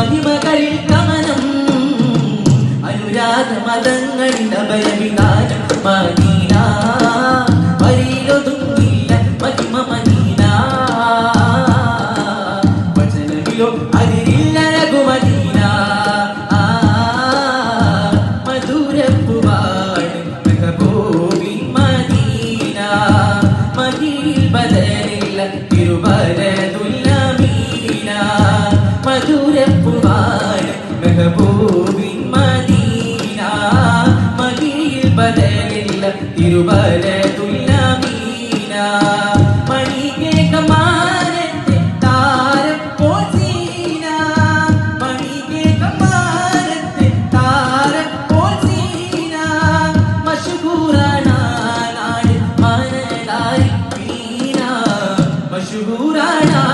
മഹിമകളിൽ കമനം അനുരാഗ മതങ്ങളിൽ അഭയവിധാനം മദീന വരിയിലൊതുങ്ങില്ല മഹിമ മദീന വചനമിലോ അതിരില്ല പുമാരി മെഹബൂബിൻ മദീന. മഹിയിൽ ബദലില്ല തിരുവര തുല്ലമീന മണികേ കമാനത്തെ താരപ്പോൾ സീന മണികേ കമാനത്തെ താരപ്പോൾ സീന മഷുഹൂറാണ് മനതായി മീന മഷുഹൂറാണ്